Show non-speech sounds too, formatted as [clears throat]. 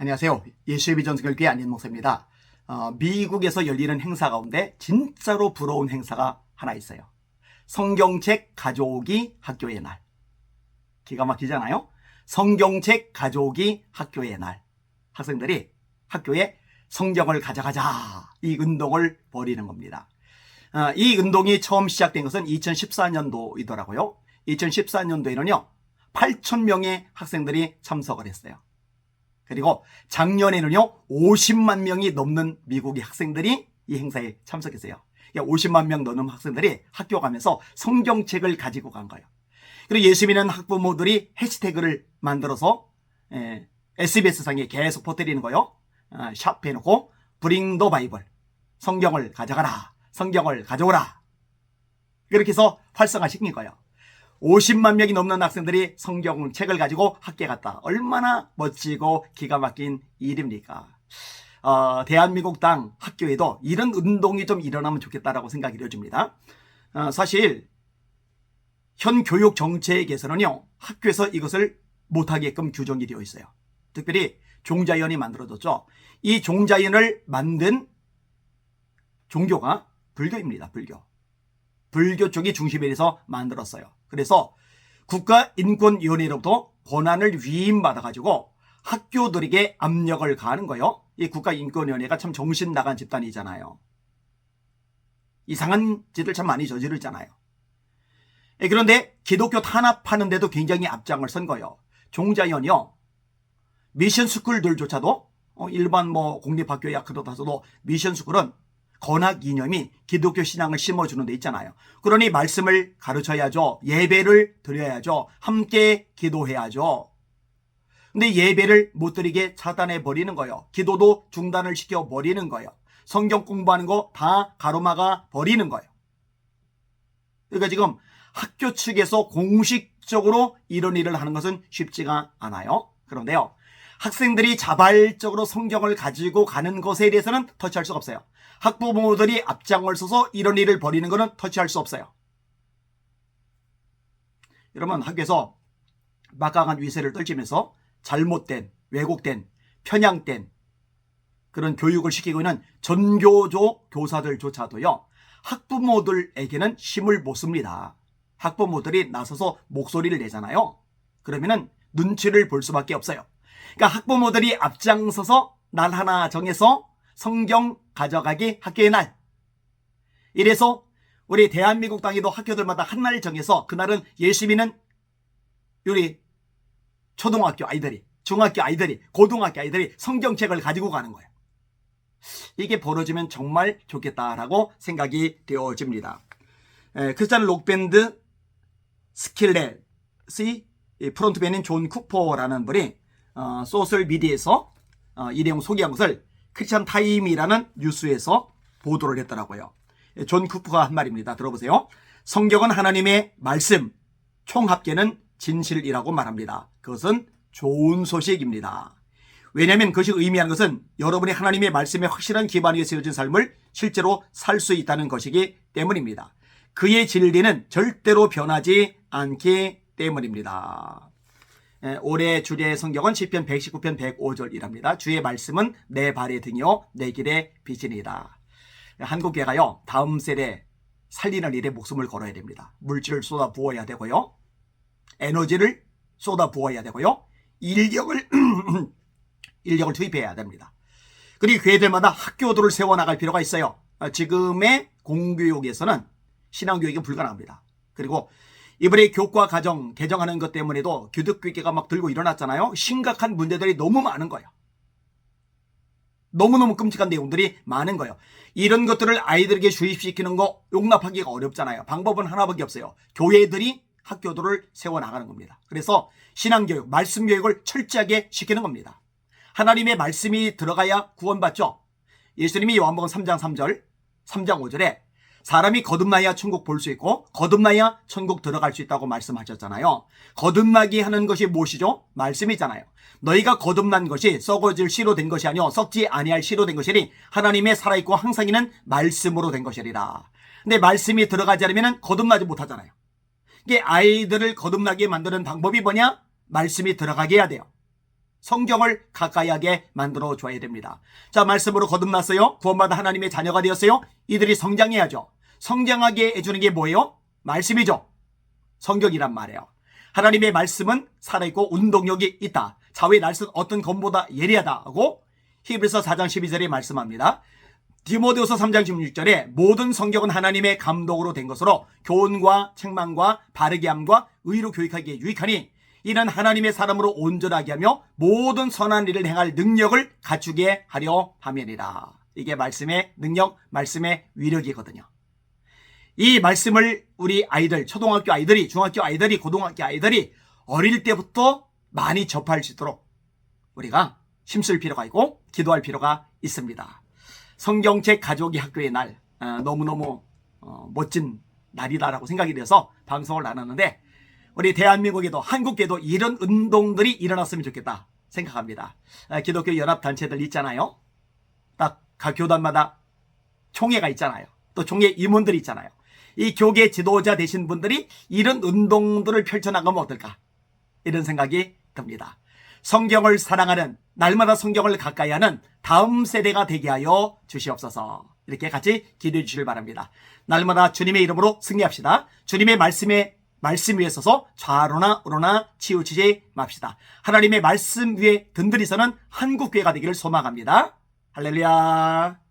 안녕하세요. 예수의 비전 설교의 안인 목사입니다. 어, 미국에서 열리는 행사 가운데 진짜로 부러운 행사가 하나 있어요. 성경책 가져오기 학교의 날. 기가 막히잖아요? 성경책 가져오기 학교의 날. 학생들이 학교에 성경을 가져가자. 이 운동을 벌이는 겁니다. 어, 이 운동이 처음 시작된 것은 2014년도이더라고요. 2014년도에는요, 8,000명의 학생들이 참석을 했어요. 그리고 작년에는요, 50만 명이 넘는 미국의 학생들이 이 행사에 참석했어요. 50만 명 넘는 학생들이 학교 가면서 성경책을 가지고 간 거예요. 그리고 예수 믿는 학부모들이 해시태그를 만들어서 에, SBS상에 계속 퍼뜨리는 거요. 어, 샵 해놓고 Bring the Bible 성경을 가져가라. 성경을 가져오라. 그렇게 해서 활성화시킨 거예요. 50만 명이 넘는 학생들이 성경책을 가지고 학교에 갔다. 얼마나 멋지고 기가 막힌 일입니까? 어, 대한민국 땅 학교에도 이런 운동이 좀 일어나면 좋겠다라고 생각이 되어집니다. 어, 사실 현 교육 정책에서는요 학교에서 이것을 못하게끔 규정이 되어 있어요. 특별히 종자연이 만들어졌죠. 이 종자연을 만든 종교가 불교입니다. 불교. 불교 쪽이 중심에 대해서 만들었어요. 그래서 국가인권위원회로부터 권한을 위임받아가지고 학교들에게 압력을 가하는 거예요. 이 국가인권위원회가 참 정신 나간 집단이잖아요. 이상한 짓을 참 많이 저지르잖아요. 예, 그런데 기독교 탄압하는데도 굉장히 앞장을 선 거예요. 종자연이요. 미션 스쿨들조차도 어, 일반 뭐 공립학교에 그러다서도 미션 스쿨은 건학 이념이 기독교 신앙을 심어주는 데 있잖아요. 그러니 말씀을 가르쳐야죠. 예배를 드려야죠. 함께 기도해야죠. 근데 예배를 못 드리게 차단해 버리는 거예요. 기도도 중단을 시켜 버리는 거예요. 성경 공부하는 거 다 가로막아 버리는 거예요. 그러니까 지금 학교 측에서 공식적으로 이런 일을 하는 것은 쉽지가 않아요. 그런데요. 학생들이 자발적으로 성경을 가지고 가는 것에 대해서는 터치할 수가 없어요. 학부모들이 앞장을 서서 이런 일을 벌이는 것은 터치할 수 없어요. 여러분 학교에서 막강한 위세를 떨치면서 잘못된 왜곡된 편향된 그런 교육을 시키고 있는 전교조 교사들조차도요 학부모들에게는 힘을 못 씁니다. 학부모들이 나서서 목소리를 내잖아요. 그러면은 눈치를 볼 수밖에 없어요. 그러니까 학부모들이 앞장서서 날 하나 정해서 성경 가져가기 학교의 날. 이래서 우리 대한민국 땅에도 학교들마다 한 날 정해서 그날은 예수 믿는 우리 초등학교 아이들이, 중학교 아이들이, 고등학교 아이들이 성경책을 가지고 가는 거예요. 이게 벌어지면 정말 좋겠다라고 생각이 되어집니다. 에, 크리스찬 록밴드 스킬렛의 프론트맨인 존 쿠퍼라는 분이 어, 소셜 미디어에서 어, 이 내용 소개한 것을 크리스찬 타임이라는 뉴스에서 보도를 했더라고요. 존 쿠퍼가 한 말입니다. 들어보세요. 성경은 하나님의 말씀, 총합계는 진실이라고 말합니다. 그것은 좋은 소식입니다. 왜냐하면 그것이 의미하는 것은 여러분이 하나님의 말씀에 확실한 기반 위에 세워진 삶을 실제로 살 수 있다는 것이기 때문입니다. 그의 진리는 절대로 변하지 않기 때문입니다. 예, 올해 주례 성경은 시편 119편 105절이랍니다. 주의 말씀은 내 발의 등이요 내 길의 빛이니이다. 한국 교회가요 다음 세대 살리는 일에 목숨을 걸어야 됩니다. 물질을 쏟아 부어야 되고요. 에너지를 쏟아 부어야 되고요. 인력을 [clears throat] 인력을 투입해야 됩니다. 그리고 교회들마다 학교들을 세워 나갈 필요가 있어요. 지금의 공교육에서는 신앙교육이 불가능합니다. 그리고 이번에 교과 과정 개정하는 것 때문에도 교득교계가 막 들고 일어났잖아요. 심각한 문제들이 너무 많은 거예요. 너무너무 끔찍한 내용들이 많은 거예요. 이런 것들을 아이들에게 주입시키는 거 용납하기가 어렵잖아요. 방법은 하나밖에 없어요. 교회들이 학교들을 세워나가는 겁니다. 그래서 신앙교육, 말씀교육을 철저하게 시키는 겁니다. 하나님의 말씀이 들어가야 구원받죠. 예수님이 요한복음 3장 3절, 3장 5절에 사람이 거듭나야 천국 볼 수 있고 거듭나야 천국 들어갈 수 있다고 말씀하셨잖아요. 거듭나기 하는 것이 무엇이죠? 말씀이잖아요. 너희가 거듭난 것이 썩어질 씨로 된 것이 아니요 썩지 아니할 씨로 된 것이니 하나님의 살아있고 항상 있는 말씀으로 된 것이리라. 근데 말씀이 들어가지 않으면 거듭나지 못하잖아요. 이게 아이들을 거듭나게 만드는 방법이 뭐냐? 말씀이 들어가게 해야 돼요. 성경을 가까이 하게 만들어 줘야 됩니다. 자, 말씀으로 거듭났어요. 구원받아 하나님의 자녀가 되었어요. 이들이 성장해야죠. 성장하게 해주는 게 뭐예요? 말씀이죠. 성경이란 말이에요. 하나님의 말씀은 살아있고 운동력이 있다. 자외 날선 어떤 검보다 예리하다 하고 히브리서 4장 12절에 말씀합니다. 디모데후서 3장 16절에 모든 성경은 하나님의 감독으로 된 것으로 교훈과 책망과 바르게 함과 의로 교육하기에 유익하니 이는 하나님의 사람으로 온전하게 하며 모든 선한 일을 행할 능력을 갖추게 하려 함이니라. 이게 말씀의 능력, 말씀의 위력이거든요. 이 말씀을 우리 아이들, 초등학교 아이들이, 중학교 아이들이, 고등학교 아이들이 어릴 때부터 많이 접할 수 있도록 우리가 힘쓸 필요가 있고 기도할 필요가 있습니다. 성경책 가족이 학교의 날 어, 너무너무 어, 멋진 날이다라고 생각이 돼서 방송을 나눴는데 우리 대한민국에도 한국에도 이런 운동들이 일어났으면 좋겠다 생각합니다. 아, 기독교 연합 단체들 있잖아요. 딱 각 교단마다 총회가 있잖아요. 또 총회 임원들이 있잖아요. 이 교계 지도자 되신 분들이 이런 운동들을 펼쳐나가면 어떨까? 이런 생각이 듭니다. 성경을 사랑하는 날마다 성경을 가까이 하는 다음 세대가 되게 하여 주시옵소서. 이렇게 같이 기도해 주시길 바랍니다. 날마다 주님의 이름으로 승리합시다. 주님의 말씀에 말씀 위에 서서 좌로나 우로나 치우치지 맙시다. 하나님의 말씀 위에 든든히 서는 한국교회가 되기를 소망합니다. 할렐루야.